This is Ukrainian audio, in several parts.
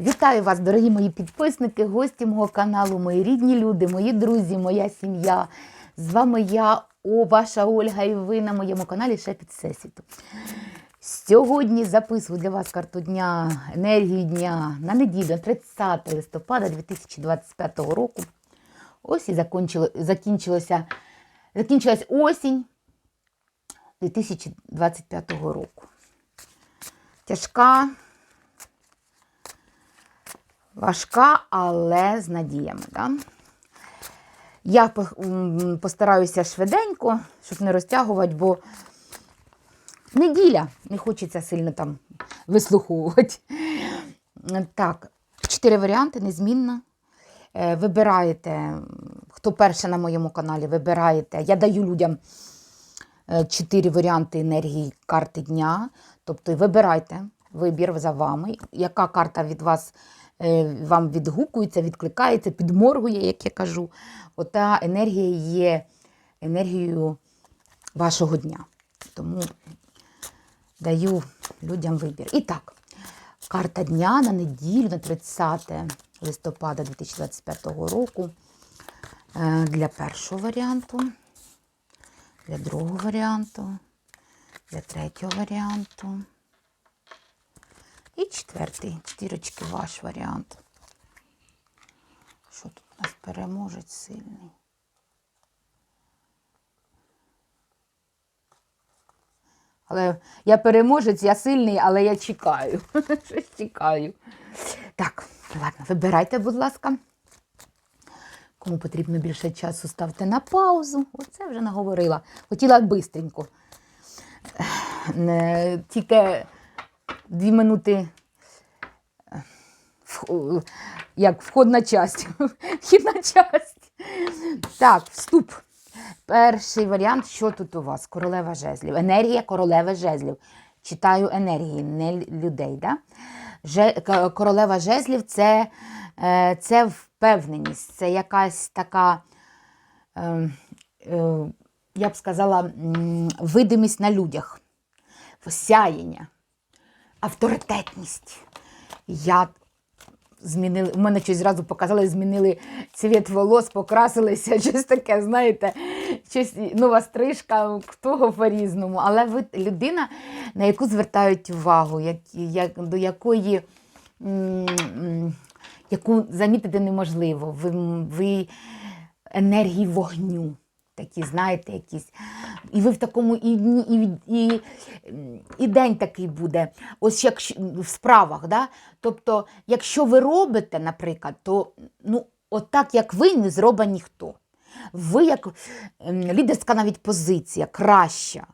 Вітаю вас, дорогі мої підписники, гості мого каналу, мої рідні люди, мої друзі, моя сім'я. З вами я, о, ваша Ольга, і ви на моєму каналі Шепіт Всесвіту. Сьогодні записую для вас карту дня, енергію дня на неділю, 30 листопада 2025 року. Ось і закінчило, закінчилося, закінчилась осінь 2025 року. Тяжка, важка, але з надіями. Да? Я постараюся швиденько, щоб не розтягувати, бо неділя, не хочеться сильно там вислуховувати. Так, чотири варіанти, незмінно. Е, Вибираєте, хто перший на моєму каналі, вибираєте. Я даю людям е, чотири варіанти енергії карти дня. Тобто вибирайте вибір за вами. Яка карта від вас вам відгукується, відкликається, підморгує, як я кажу. Ота енергія є енергією вашого дня. Тому даю людям вибір. І так, карта дня на неділю, на 30 листопада 2025 року. Е, Для першого варіанту, для другого варіанту, для третього варіанту. І четвертий, чотирочки ваш варіант. Що тут у нас переможець сильний? Але я переможець, я сильний, але я чекаю. Щось чекаю. Так, ладно, вибирайте, будь ласка. Кому потрібно більше часу, ставте на паузу. Оце вже наговорила. Хотіла бистренько. Не, Тільки дві минути. е, Як входна часть. Вхідна часть. Так, вступ. Перший варіант, що тут у вас? Королева жезлів. Енергія королеви жезлів. Читаю енергії, не людей. Да? Же, королева жезлів це, е, це впевненість, це якась така, е, е, я б сказала, видимість на людях, сяєння, авторитетність. Я змінили, у мене щось зразу показали, змінили цвіт волос, покрасилися, щось таке, знаєте, щось, нова стрижка, кого по-різному. Але ви людина, на яку звертають увагу, як, як, до якої м, м, яку замітити неможливо. Ви, ви енергії вогню. Такі, знаєте, якісь. І ви в такому і, і, і, і день такий буде. Ось як в справах. Да? Тобто, якщо ви робите, наприклад, то ну, от так, як ви, не зробить ніхто. Ви як ем, лідерська навіть позиція, краща.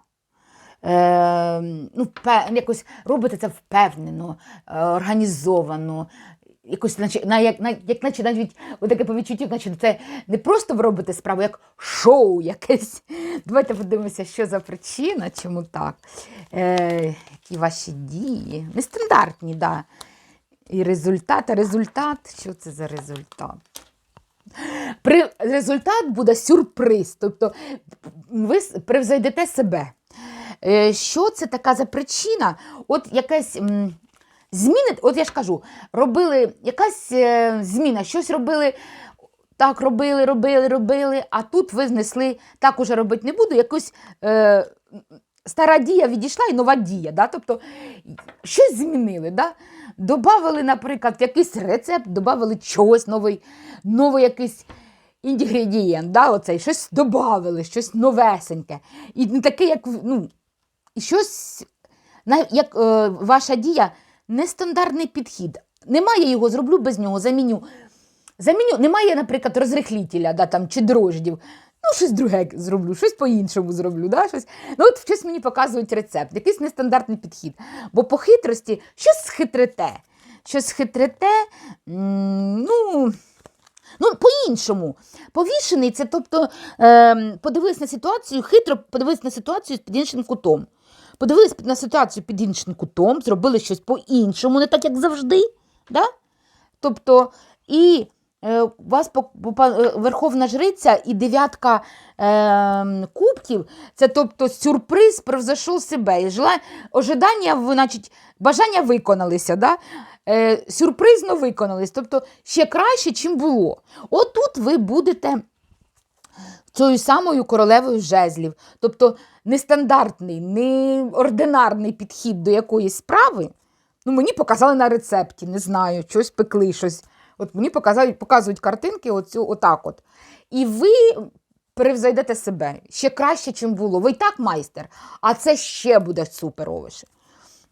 Е, ну, якось робите це впевнено, е, організовано. Якось, наче, на, як, на, як наче навіть таке по відчуттю, наче це не просто ви робите справу, як шоу якесь. Давайте подивимося, що за причина, чому так. Е, які ваші дії. Нестандартні, так. Да. І результат, а результат, що це за результат? При, результат буде сюрприз. Тобто ви превзойдете себе. Е, Що це така за причина? От якась м, зміни, от я ж кажу, робили якась е, зміна, щось робили. Так, робили, робили, робили, а тут ви знесли, так уже робити не буду, якусь е, стара дія відійшла і нова дія. Да? Тобто щось змінили. Да? Добавили, наприклад, якийсь рецепт, додали чогось новий, новий якийсь інгредієнт, да? Оцей, щось додали, щось новесеньке. І не таке, як ну, щось, як е, ваша дія, нестандартний підхід. Немає його, зроблю без нього, заміню. Заміню, немає, наприклад, розрихлітеля да, там, чи дрождів. Ну, щось друге зроблю, щось по-іншому зроблю. Да, щось. Ну, от щось мені показують рецепт, якийсь нестандартний підхід. Бо по хитрості щось схитрите. Щось хитрите, ну, ну, по-іншому. Повішений це, тобто, е, подивились на ситуацію, хитро подивились на ситуацію з під іншим кутом. Подивились на ситуацію під іншим кутом, зробили щось по-іншому, не так, як завжди. Да? Тобто, і е, у вас по- по- е, Верховна Жриця і дев'ятка е, кубків, це тобто сюрприз превзошов себе. І жела... Ожидання, значить, бажання виконалися. Да? е, сюрпризно виконались, тобто ще краще, чим було. Отут ви будете цією самою королевою жезлів. Тобто нестандартний, неординарний підхід до якоїсь справи. Ну, мені показали на рецепті, не знаю, щось пекли, щось. От мені показують, показують картинки оцю, отак от. І ви перевзойдете себе ще краще, чим було. Ви і так майстер, а це ще буде супер овочі.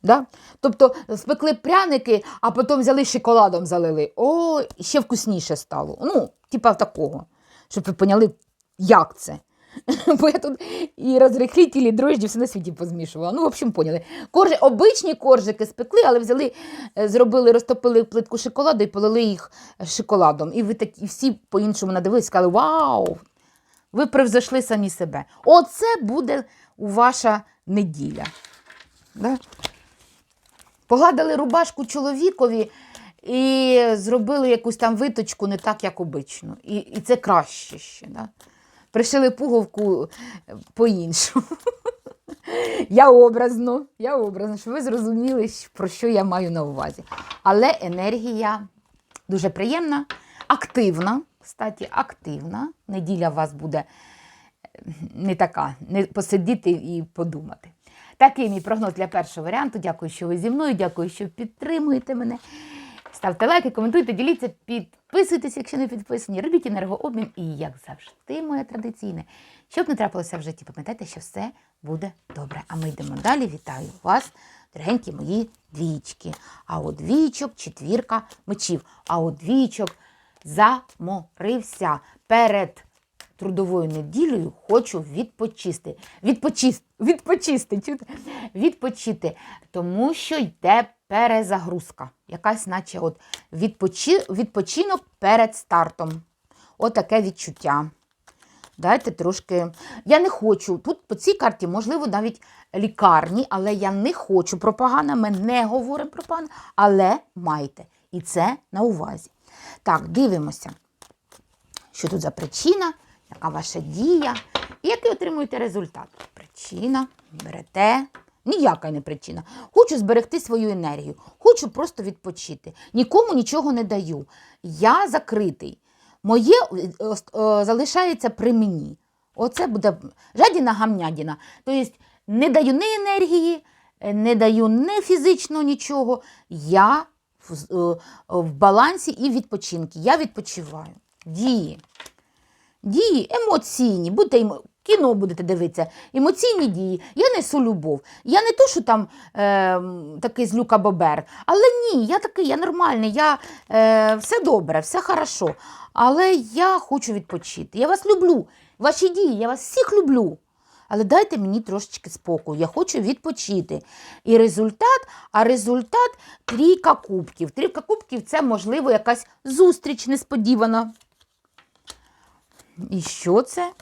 Да? Тобто спекли пряники, а потім взяли шоколадом залили. О, ще вкусніше стало. Ну, типа такого, щоб ви поняли, як це. Бо я тут і розрихлітілі, і дрожджі все на світі позмішувала. Ну, в общем, поняли. Коржі, обичні коржики спекли, але взяли, е, зробили, розтопили плитку шоколаду і полили їх шоколадом. І ви такі всі по-іншому надивились, сказали: Вау! Ви превзойшли самі себе. Оце буде ваша неділя. Да? Погладили рубашку чоловікові і зробили якусь там виточку не так, як обично. І, і це краще ще. Да? Пришили пуговку е, по-іншому. Я образно, я образно, щоб ви зрозуміли, про що я маю на увазі. Але енергія дуже приємна, активна. Кстати, активна. Неділя у вас буде не така, не посидіти і подумати. Такий мій прогноз для першого варіанту. Дякую, що ви зі мною. Дякую, що підтримуєте мене. Ставте лайки, коментуйте, діліться, підписуйтесь, якщо не підписані. Робіть енергообмін. І, як завжди, моє традиційне, щоб не трапилося в житті, пам'ятайте, що все буде добре. А ми йдемо далі. Вітаю вас, дорогенькі мої двічки. А у двічок четвірка мечів. А у двічок заморився перед трудовою неділею хочу відпочисти. Відпочисти, відпочисти, чути? відпочити, тому що йде перезагрузка. Якась, наче, от відпочи, відпочинок перед стартом. Отаке відчуття. Дайте трошки. Я не хочу. Тут по цій карті, можливо, навіть лікарні, але я не хочу про погане, ми не говоримо про погане, але майте. І це на увазі. Так, дивимося що тут за причина, яка ваша дія, і який отримуєте результат. Причина, берете. Ніяка не причина. Хочу зберегти свою енергію, хочу просто відпочити. Нікому нічого не даю. Я закритий. Моє е, е, залишається при мені. Оце буде жадіна гамнядіна. Тобто не даю ні енергії, е, не даю ні фізично нічого. Я в, в балансі і відпочинки. Я відпочиваю. Дії. Дії емоційні, будете емо- кіно будете дивитися, емоційні дії. Я несу любов. Я не то, що там е, такий злюка бобер, але ні, я такий, я нормальний, я, е, все добре, все хорошо. Але я хочу відпочити. Я вас люблю. Ваші дії, я вас всіх люблю. Але дайте мені трошечки спокою. Я хочу відпочити. І результат, а результат трійка кубків. Трійка кубків це, можливо, якась зустріч несподівана. І що це?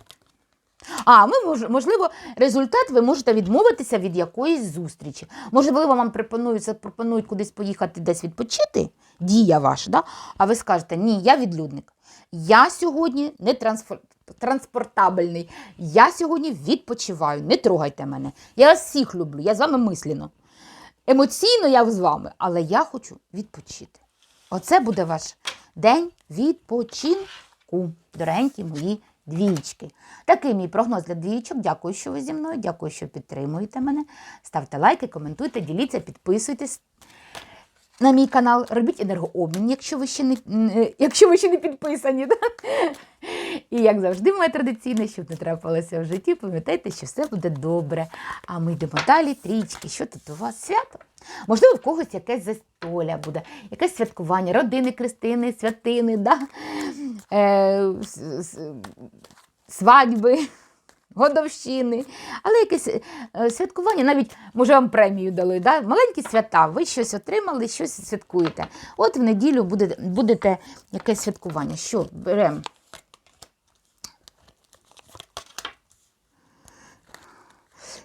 А, ми мож, можливо, результат ви можете відмовитися від якоїсь зустрічі. Можливо, вам пропонують, запропонують кудись поїхати десь відпочити, дія ваша, да? а ви скажете, ні, я відлюдник. Я сьогодні не трансфер... транспортабельний. Я сьогодні відпочиваю. Не трогайте мене. Я вас всіх люблю, я з вами мислено. Емоційно я з вами, але я хочу відпочити. Оце буде ваш день відпочинку, дорогенькі мої двічки. Такий мій прогноз для двічок. Дякую, що ви зі мною. Дякую, що підтримуєте мене. Ставте лайки, коментуйте, діліться, підписуйтесь на мій канал. Робіть енергообмін, якщо ви ще не, якщо ви ще не підписані. Да? І як завжди, моє традиційне, щоб не трапилося в житті, пам'ятайте, що все буде добре. А ми йдемо далі. Трічки, що тут у вас свято? Можливо, в когось якесь застолля буде, якесь святкування, родини, Христини, святини, да? е, свадьби. Годовщини, але якесь е, святкування, навіть може вам премію дали. Да? Маленькі свята, ви щось отримали, щось святкуєте. От в неділю буде, будете якесь святкування. Що беремо?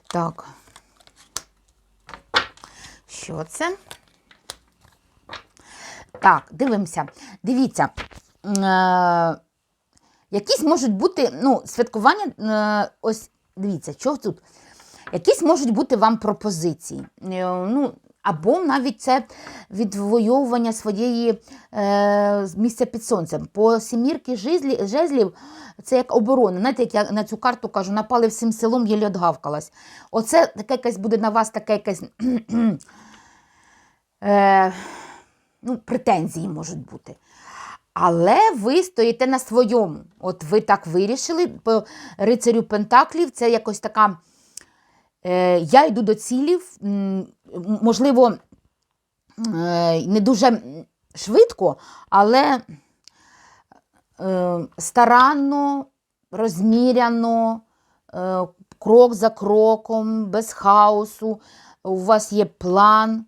Так. Що це? Так, дивимося. Дивіться. Якісь можуть бути, ну, святкування, е, ось дивіться, що тут. Якісь можуть бути вам пропозиції. Е, ну, Або навіть це відвоювання своєї е, місця під сонцем. По сімірки жезлі, жезлів це як оборона. Знаєте, як я на цю карту кажу, напали всім селом, єлі одгавкалась. Оце таке якесь буде на вас таке якесь. е, ну, претензії можуть бути. Але ви стоїте на своєму. От ви так вирішили. По рицарю Пентаклів це якось така. Е, я йду до цілів, можливо, е, не дуже швидко, але е, старанно, розміряно, е, крок за кроком, без хаосу. У вас є план,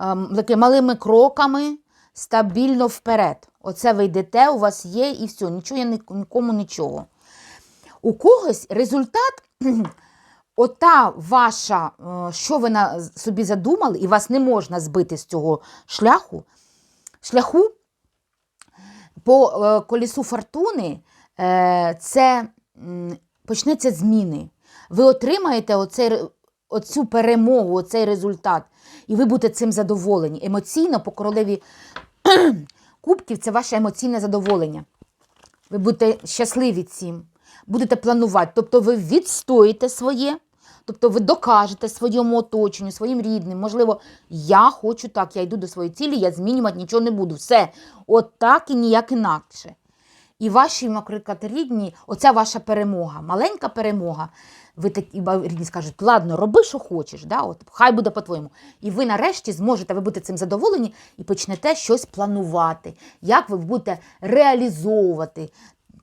ем, таки малими кроками стабільно вперед. Оце ви йдете, у вас є і все, нічого я нікому нічого. У когось результат, ота ваша, е, що ви на собі задумали, і вас не можна збити з цього шляху, шляху по е, колісу фортуни е, це почнеться зміни. Ви отримаєте оцей, оцю перемогу, оцей результат, і ви будете цим задоволені. Емоційно по королеві кубків це ваше емоційне задоволення. Ви будете щасливі цим, будете планувати. Тобто ви відстоїте своє, тобто ви докажете своєму оточенню, своїм рідним. Можливо, я хочу так, я йду до своєї цілі, я змінювати нічого не буду. Все, от так і ніяк інакше. І ваші, наприклад, рідні, оця ваша перемога, маленька перемога. Ви такі рідні скажуть, ладно, роби, що хочеш, да? от, хай буде по-твоєму. І ви нарешті зможете, ви будете цим задоволені і почнете щось планувати, як ви будете реалізовувати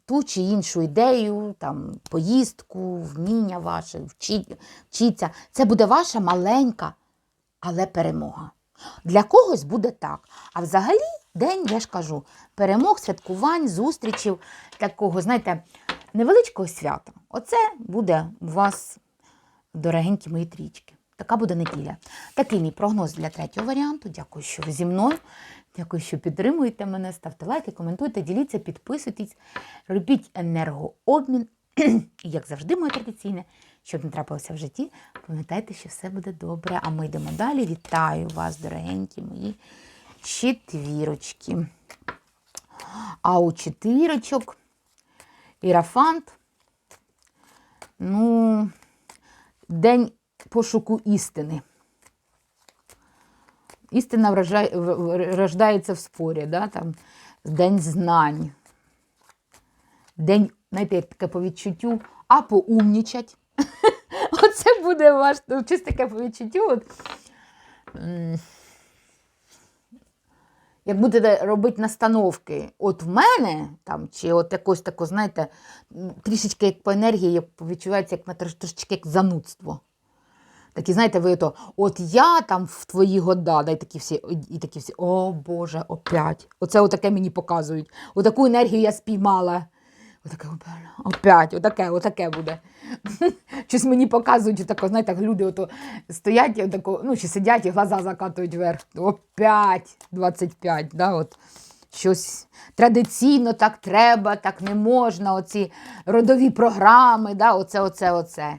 ту чи іншу ідею, там, поїздку, вміння ваше, вчіться. Це буде ваша маленька, але перемога. Для когось буде так. А взагалі день, я ж кажу, перемог, святкувань, зустрічів, такого, знаєте, невеличкого свята. Оце буде у вас, дорогенькі мої трічки. Така буде неділя. Такий мій прогноз для третього варіанту. Дякую, що ви зі мною. Дякую, що підтримуєте мене. Ставте лайки, коментуйте, діліться, підписуйтесь, робіть енергообмін. І, як завжди, моє традиційне, щоб не трапилося в житті, пам'ятайте, що все буде добре. А ми йдемо далі. Вітаю вас, дорогенькі мої четвірочки. А у четвірочок ірафант. Ну, день пошуку істини. Істина вражає, рождається в спорі, да? Там, день знань. День, знаєте, таке по відчуттю, а поумнічать. Оце буде ваш ну, чисто таке по відчуттю. От, як будете робити настановки, от в мене там, чи от якось тако, знаєте, трішечки як по енергії, як відчувається як на трошечки як занудство. Такі, знаєте, ви то, от я там в твої года, да, і такі всі, і такі всі, о Боже, опять. Оце отаке мені показують. Отаку енергію я спіймала. Отаке, опять, отаке, отаке буде. Щось мені показують, отако, знаєте, люди ото стоять, отако, ну, чи сидять і глаза закатують вверх. Опять 25, да, от. Щось традиційно так треба, так не можна, оці родові програми, да, оце, оце, оце.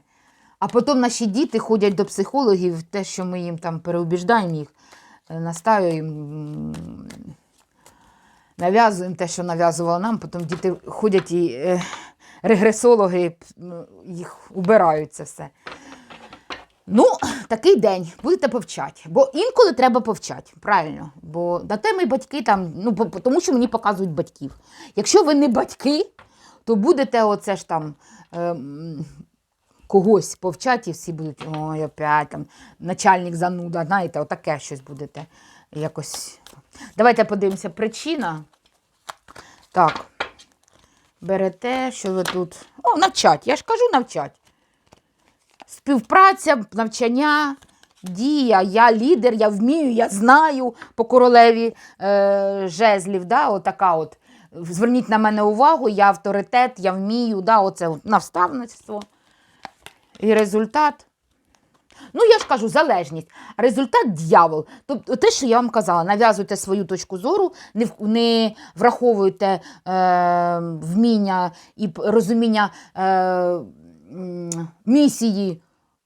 А потім наші діти ходять до психологів, те, що ми їм там переубіждаємо їх, е, настаюємо, м, нав'язуємо те, що нав'язувало нам, потім діти ходять і е, регресологи їх убирають це все. Ну, такий день будете повчати. Бо інколи треба повчати, правильно. Бо на те ми батьки там, ну, тому що мені показують батьків. Якщо ви не батьки, то будете оце ж там. ем, когось повчать і всі будуть, ой, опять там начальник зануда, знаєте, отаке щось будете якось. Давайте подивимося, причина. Так. Берете, що ви тут. О, навчать. Я ж кажу навчать. Співпраця, навчання, дія, я лідер, я вмію, я знаю по королеві е, жезлів. Да, отака от. Зверніть на мене увагу, я авторитет, я вмію, да, оце от, наставництво. І результат. Ну, я ж кажу, залежність. Результат дьявол. Тобто, те, що я вам казала, нав'язуйте свою точку зору, не, не враховуйте е, вміння і розуміння е, місії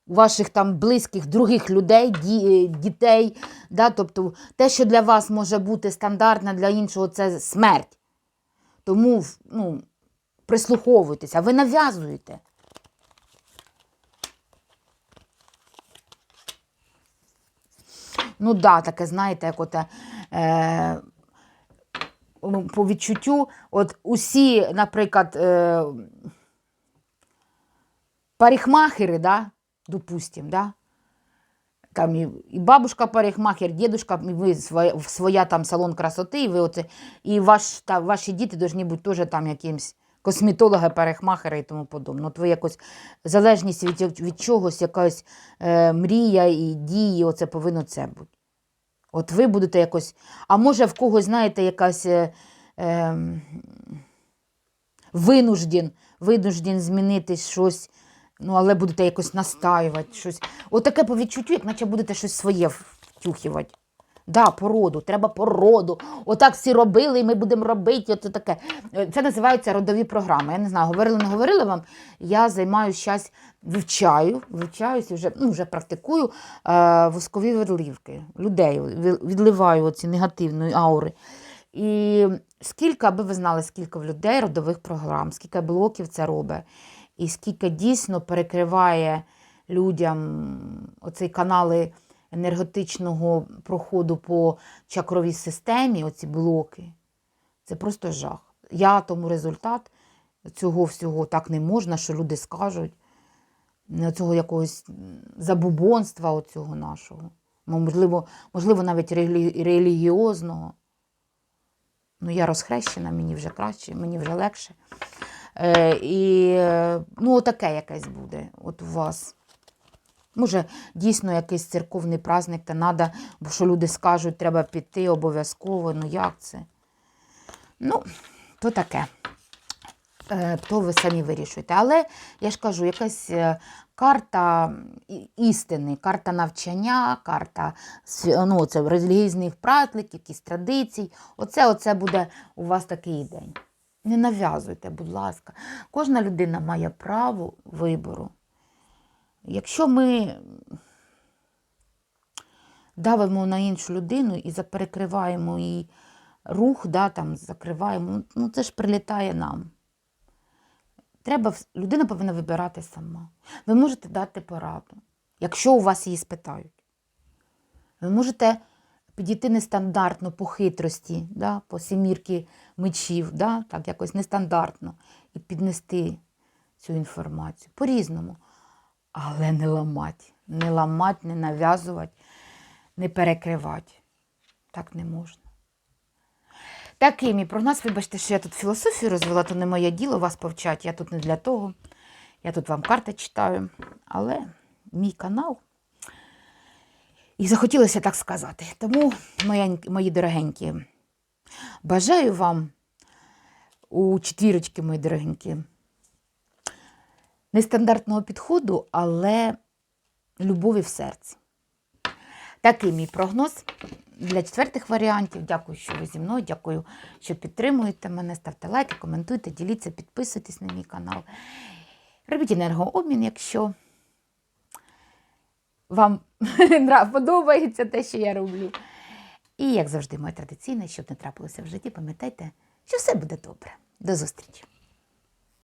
ваших там близьких других людей, ді- е, дітей. Да? Тобто те, що для вас може бути стандартне, для іншого це смерть. Тому ну, прислуховуйтеся, ви нав'язуєте. Ну, да, таке, знаєте, як от, е, по відчуттю, от усі, наприклад, е, парикмахери, да, допустим, да, там і, і бабушка парикмахер, дідушка, і ви своя, своя там салон красоти, і ви оце, і ваш, та, ваші діти повинні бути теж там якимсь косметологи, парикмахери і тому подобне. От ви якось залежність від, від чогось, якась е, мрія і дії, оце повинно це бути. От ви будете якось, а може в когось, знаєте, якась е, е, винужден, винужден змінити щось, ну, але будете якось настаювати щось. От таке по відчуттю, як наче будете щось своє втюхувати. Да, породу, треба породу. Отак всі робили, і ми будемо робити. Оце таке. Е, Це називаються родові програми. Я не знаю, говорили, не говорили вам. Я займаюся зараз, вивчаю, вивчаюся, вже, ну, вже практикую е, воскові відливки людей. Відливаю оці негативної аури. І скільки, аби ви знали, скільки в людей родових програм, скільки блоків це робить, і скільки дійсно перекриває людям оцей канали енергетичного проходу по чакровій системі, оці блоки. Це просто жах. Я тому результат цього всього так не можна, що люди скажуть. Цього якогось забубонства оцього нашого. Можливо, можливо, навіть релі- релігіозного. Ну, я розхрещена, мені вже краще, мені вже легше. Е, і е, ну, отаке якесь буде от у вас. Може, дійсно якийсь церковний праздник, та надо, бо що люди скажуть, треба піти обов'язково. Ну як це? Ну, то таке. Е, То ви самі вирішуєте. Але я ж кажу, якась е, карта істини, карта навчання, карта ну, це релігійних праздників, якісь традицій. Оце, оце буде у вас такий день. Не нав'язуйте, будь ласка. Кожна людина має право вибору. Якщо ми давимо на іншу людину і заперекриваємо її рух, да, там, закриваємо, ну це ж прилітає нам. Треба, людина повинна вибирати сама. Ви можете дати пораду, якщо у вас її спитають. Ви можете підійти нестандартно по хитрості, да, по семірки мечів, да, так якось нестандартно, і піднести цю інформацію. По-різному. Але не ламати. Не ламати, не нав'язувати, не перекривати. Так не можна. Такий мій прогноз. Вибачте, що я тут філософію розвела, то не моє діло вас повчати. Я тут не для того. Я тут вам карти читаю. Але мій канал. І захотілося так сказати. Тому, моя, мої дорогенькі, бажаю вам у четвірочки, мої дорогенькі, нестандартного підходу, але любові в серці. Такий мій прогноз для четвертих варіантів. Дякую, що ви зі мною. Дякую, що підтримуєте мене. Ставте лайки, коментуйте, діліться, підписуйтесь на мій канал. Робіть енергообмін, якщо вам подобається те, що я роблю. І, як завжди, моє традиційне, щоб не трапилося в житті, пам'ятайте, що все буде добре. До зустрічі!